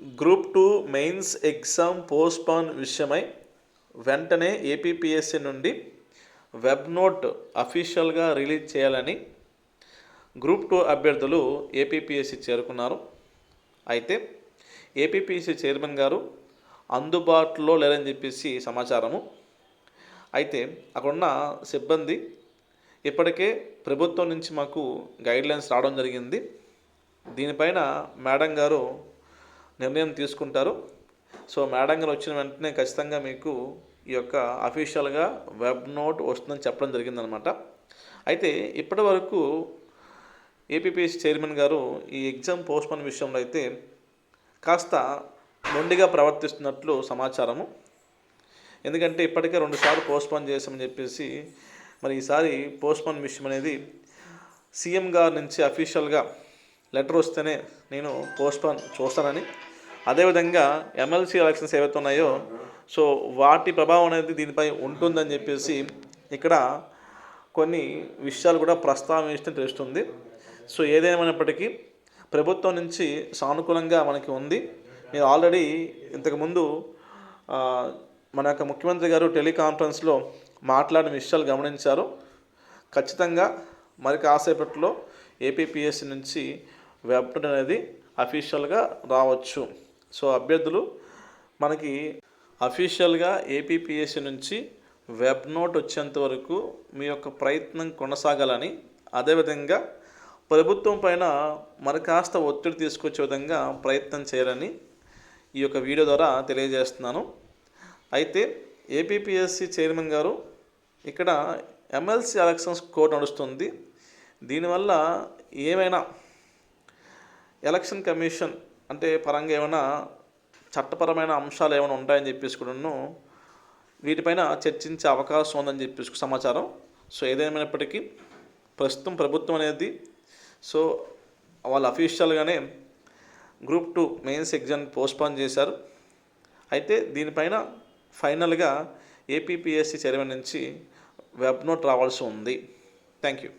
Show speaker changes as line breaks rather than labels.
Group two mains exam postpone విషయమై వెంటనే APPSC నుండి వెబ్ నోట్ అఫీషియల్గా రిలీజ్ చేయాలని గ్రూప్ టూ అభ్యర్థులు ఏపీపీఎస్సీ చేరుకున్నారు. అయితే ఏపీపీఎస్సీ చైర్మన్ గారు అందుబాటులో లేరని చెప్పేసి సమాచారము. అయితే అక్కడున్న సిబ్బంది ఇప్పటికే ప్రభుత్వం నుంచి మాకు గైడ్లైన్స్ రావడం జరిగింది. దీనిపైన మేడం గారు నిర్ణయం తీసుకుంటారు. సో మేడం గారు వచ్చిన వెంటనే ఖచ్చితంగా మీకు ఈ యొక్క అఫీషియల్గా వెబ్ నోట్ వస్తుందని చెప్పడం జరిగిందనమాట అయితే ఇప్పటి వరకు ఏపీపీఎస్ చైర్మన్ గారు ఈ ఎగ్జామ్ పోస్ట్పోన్ విషయంలో అయితే కాస్త మొండిగా ప్రవర్తిస్తున్నట్లు సమాచారము. ఎందుకంటే ఇప్పటికే రెండుసార్లు పోస్ట్పోన్ చేసామని చెప్పేసి మరి ఈసారి పోస్ట్పోన్ విషయం అనేది సీఎం గారి నుంచి అఫీషియల్గా లెటర్ వస్తేనే నేను పోస్ట్పోన్ చూస్తానని అదేవిధంగా ఎమ్మెల్సీ ఎలక్షన్స్ ఏవైతే ఉన్నాయో సో వాటి ప్రభావం అనేది దీనిపై ఉంటుందని చెప్పేసి ఇక్కడ కొన్ని విషయాలు కూడా ప్రస్తావించడం తెలుస్తుంది. సో ఏదేమైనప్పటికీ ప్రభుత్వం నుంచి సానుకూలంగా మనకి ఉంది. మీరు ఆల్రెడీ ఇంతకుముందు మన యొక్క ముఖ్యమంత్రి గారు టెలికాన్ఫరెన్స్లో మాట్లాడిన విషయాలు గమనించారు. ఖచ్చితంగా మరి కాసేపట్లో ఏపీపీఎస్సీ నుంచి వెబ్ అనేది అఫీషియల్గా రావచ్చు. సో అభ్యర్థులు మనకి అఫీషియల్గా ఏపీపీఎస్సీ నుంచి వెబ్ నోట్ వచ్చేంత వరకు మీ యొక్క ప్రయత్నం కొనసాగాలని అదేవిధంగా ప్రభుత్వం పైన మరి కాస్త ఒత్తిడి తీసుకొచ్చే విధంగా ప్రయత్నం చేయాలని ఈ యొక్క వీడియో ద్వారా తెలియజేస్తున్నాను. అయితే ఏపీపీఎస్సీ చైర్మన్ గారు ఇక్కడ ఎమ్మెల్సీ ఎలక్షన్స్ కోడ్ నడుస్తుంది. దీనివల్ల ఏమైనా ఎలక్షన్ కమిషన్ అంటే పరంగా ఏమైనా చట్టపరమైన అంశాలు ఏమైనా ఉంటాయని చెప్పేసి కూడాను వీటిపైన చర్చించే అవకాశం ఉందని చెప్పేసి సమాచారం. సో ఏదేమైనప్పటికీ ప్రస్తుతం ప్రభుత్వం అనేది సో వాళ్ళు అఫీషియల్గానే group two mains exam postpone చేశారు. అయితే దీనిపైన ఫైనల్గా ఏపీపీఎస్సీ చైర్మన్ నుంచి వెబ్ నోట్ రావాల్సి ఉంది. Thank you.